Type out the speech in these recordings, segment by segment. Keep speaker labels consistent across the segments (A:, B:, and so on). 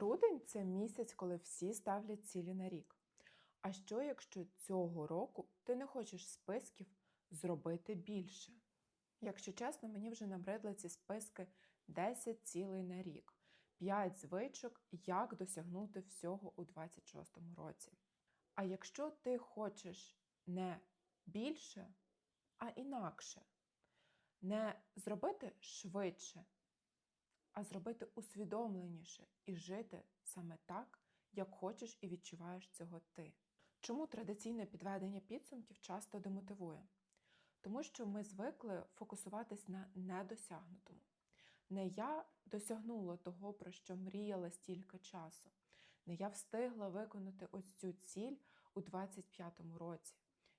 A: Грудень це місяць, коли всі ставлять цілі на рік. А що, якщо цього року ти не хочеш списків зробити більше? Якщо чесно, мені вже набридли ці списки 10 цілей на рік, 5 звичок, як досягнути всього у 26-му році. А якщо ти хочеш не більше, а інакше, не зробити швидше, а зробити усвідомленіше і жити саме так, як хочеш і відчуваєш цього ти. Чому традиційне підведення підсумків часто демотивує? Тому що ми звикли фокусуватись на недосягнутому. Не я досягнула того, про що мріяла стільки часу. Не я встигла виконати ось цю ціль у 25-му році.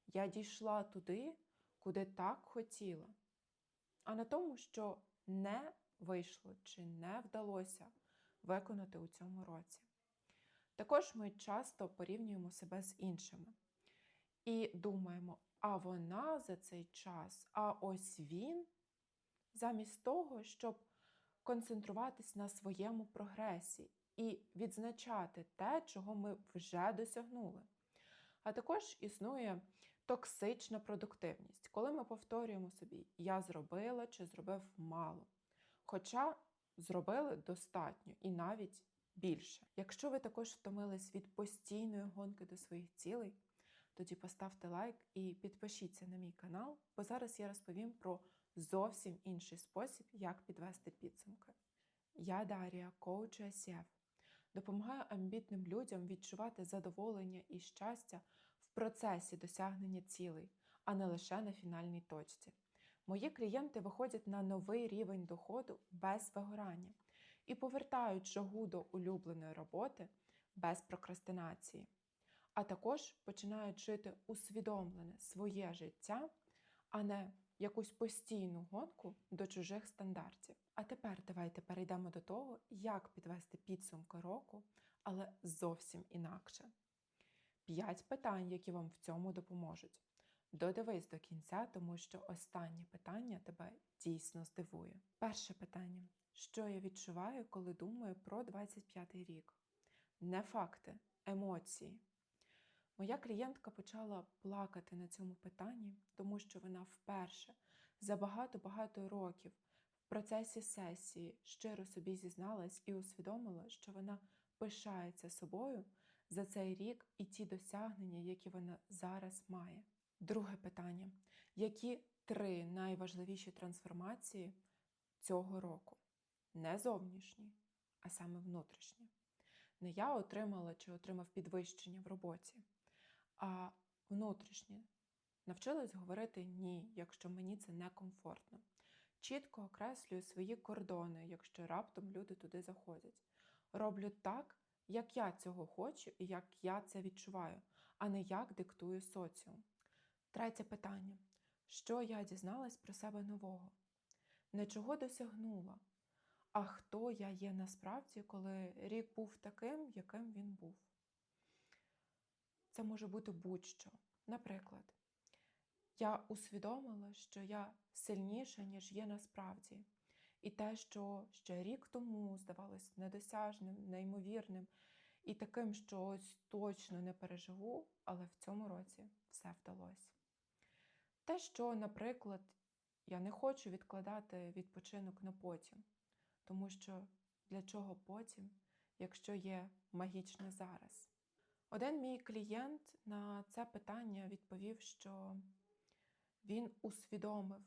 A: Я дійшла туди, куди так хотіла. А на тому, що не вийшло чи не вдалося виконати у цьому році. Також ми часто порівнюємо себе з іншими і думаємо, а вона за цей час, а ось він, замість того, щоб концентруватись на своєму прогресі і відзначати те, чого ми вже досягнули. А також існує токсична продуктивність, коли ми повторюємо собі, я зробила чи зробив мало. Хоча зробили достатньо і навіть більше. Якщо ви також втомились від постійної гонки до своїх цілей, тоді поставте лайк і підпишіться на мій канал, бо зараз я розповім про зовсім інший спосіб, як підвести підсумки. Я Дарія, коуч ICF. Допомагаю амбітним людям відчувати задоволення і щастя в процесі досягнення цілей, а не лише на фінальній точці. Мої клієнти виходять на новий рівень доходу без вигорання і повертають жагу до улюбленої роботи без прокрастинації, а також починають жити усвідомлене своє життя, а не якусь постійну гонку до чужих стандартів. А тепер давайте перейдемо до того, як підвести підсумки року, але зовсім інакше. П'ять питань, які вам в цьому допоможуть. Додивись до кінця, тому що останнє питання тебе дійсно здивує. Перше питання: що я відчуваю, коли думаю про 25-й рік? Не факти, емоції. Моя клієнтка почала плакати на цьому питанні, тому що вона вперше за багато-багато років в процесі сесії щиро собі зізналась і усвідомила, що вона пишається собою за цей рік і ті досягнення, які вона зараз має. Друге питання: які три найважливіші трансформації цього року? Не зовнішні, а саме внутрішні. Не я отримала чи отримав підвищення в роботі, а внутрішнє. Навчилась говорити ні, якщо мені це некомфортно. Чітко окреслюю свої кордони, якщо раптом люди туди заходять. Роблю так, як я цього хочу і як я це відчуваю, а не як диктує соціум. Третє питання: що я дізналась про себе нового? Не чого досягнула, а хто я є насправді, коли рік був таким, яким він був. Це може бути будь-що. Наприклад, я усвідомила, що я сильніша, ніж є насправді. І те, що ще рік тому здавалось недосяжним, неймовірним і таким, що ось точно не переживу, але в цьому році все вдалося. Те, що, наприклад, я не хочу відкладати відпочинок на потім, тому що для чого потім, якщо є магічне зараз? Один мій клієнт на це питання відповів, що він усвідомив,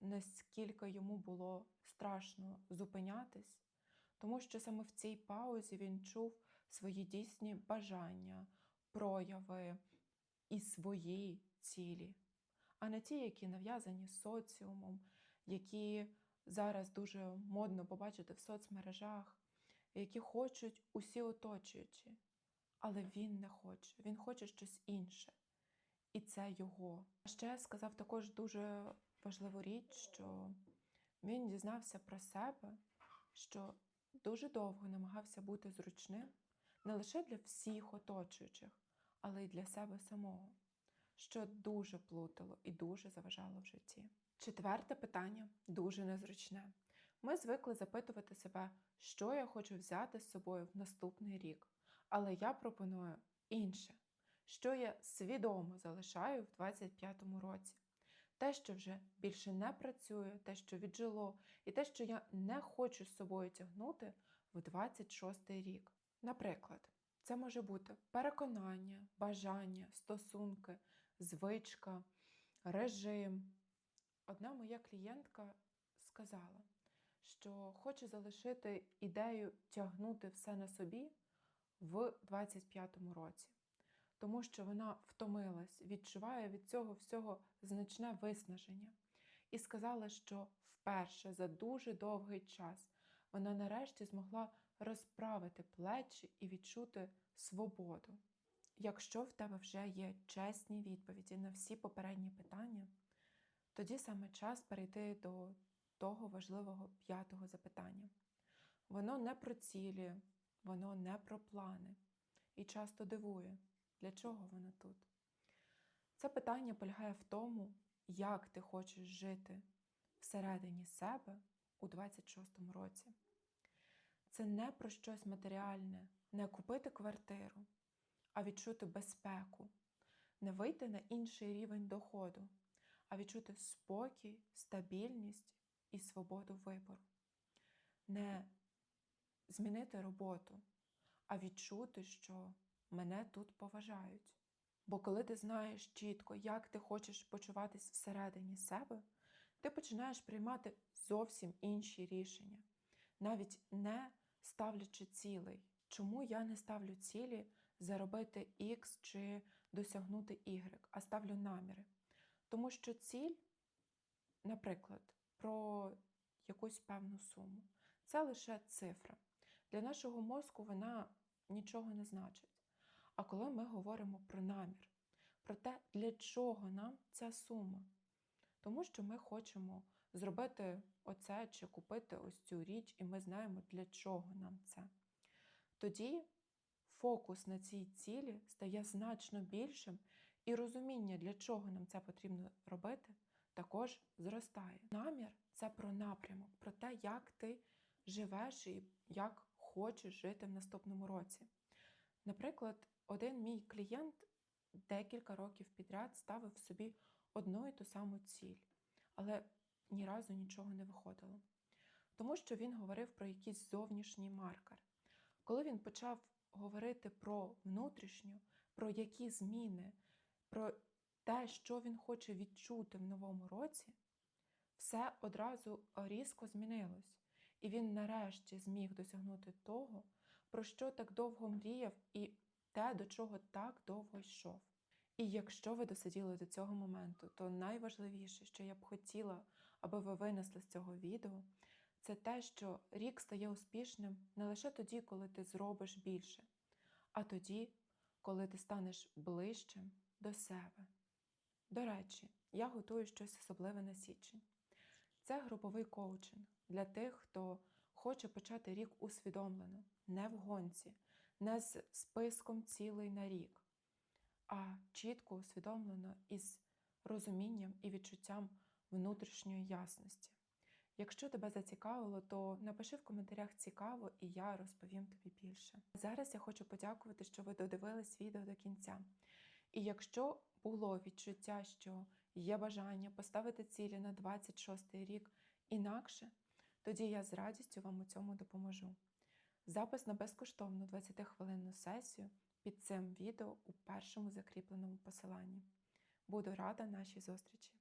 A: наскільки йому було страшно зупинятись, тому що саме в цій паузі він чув свої дійсні бажання, прояви і свої цілі, а не ті, які нав'язані соціумом, які зараз дуже модно побачити в соцмережах, які хочуть усі оточуючі. Але він не хоче, він хоче щось інше. І це його. А ще сказав також дуже важливу річ, що він дізнався про себе, що дуже довго намагався бути зручним не лише для всіх оточуючих, але й для себе самого, що дуже плутало і дуже заважало в житті. Четверте питання дуже незручне. Ми звикли запитувати себе, що я хочу взяти з собою в наступний рік. Але я пропоную інше, що я свідомо залишаю в 25-му році. Те, що вже більше не працює, те, що віджило, і те, що я не хочу з собою тягнути в 26-й рік. Наприклад, це може бути переконання, бажання, стосунки, звичка, режим. Одна моя клієнтка сказала, що хоче залишити ідею тягнути все на собі в 25-му році, тому що вона втомилась, відчуває від цього всього значне виснаження. І сказала, що вперше за дуже довгий час вона нарешті змогла розправити плечі і відчути свободу. Якщо в тебе вже є чесні відповіді на всі попередні питання, тоді саме час перейти до того важливого п'ятого запитання. Воно не про цілі, воно не про плани і часто дивує, для чого воно тут. Це питання полягає в тому, як ти хочеш жити всередині себе у 26-му році. Це не про щось матеріальне, не купити квартиру, а відчути безпеку, не вийти на інший рівень доходу, а відчути спокій, стабільність і свободу вибору. Не змінити роботу, а відчути, що мене тут поважають. Бо коли ти знаєш чітко, як ти хочеш почуватись всередині себе, ти починаєш приймати зовсім інші рішення, навіть не ставлячи цілей. Чому я не ставлю цілі заробити X чи досягнути Y, а ставлю наміри? Тому що ціль, наприклад, про якусь певну суму, це лише цифра. Для нашого мозку вона нічого не значить. А коли ми говоримо про намір, про те, для чого нам ця сума, тому що ми хочемо зробити оце чи купити ось цю річ, і ми знаємо, для чого нам це. Тоді фокус на цій цілі стає значно більшим, і розуміння, для чого нам це потрібно робити, також зростає. Намір це про напрямок, про те, як ти живеш і як хочеш жити в наступному році. Наприклад, один мій клієнт декілька років підряд ставив собі одну і ту саму ціль, але ні разу нічого не виходило. Тому що він говорив про якийсь зовнішній маркер. Коли він почав говорити про внутрішню, про які зміни, про те, що він хоче відчути в новому році, все одразу різко змінилось. І він нарешті зміг досягнути того, про що так довго мріяв, і те, до чого так довго йшов. І якщо ви досиділи до цього моменту, то найважливіше, що я б хотіла, аби ви винесли з цього відео, це те, що рік стає успішним не лише тоді, коли ти зробиш більше, а тоді, коли ти станеш ближчим до себе. До речі, я готую щось особливе на січень. Це груповий коучинг для тих, хто хоче почати рік усвідомлено, не в гонці, не з списком цілей на рік, а чітко усвідомлено із розумінням і відчуттям внутрішньої ясності. Якщо тебе зацікавило, то напиши в коментарях цікаво, і я розповім тобі більше. Зараз я хочу подякувати, що ви додивились відео до кінця. І якщо було відчуття, що є бажання поставити цілі на 26 рік інакше, тоді я з радістю вам у цьому допоможу. Запис на безкоштовну 20-хвилинну сесію під цим відео у першому закріпленому посиланні. Буду рада нашій зустрічі!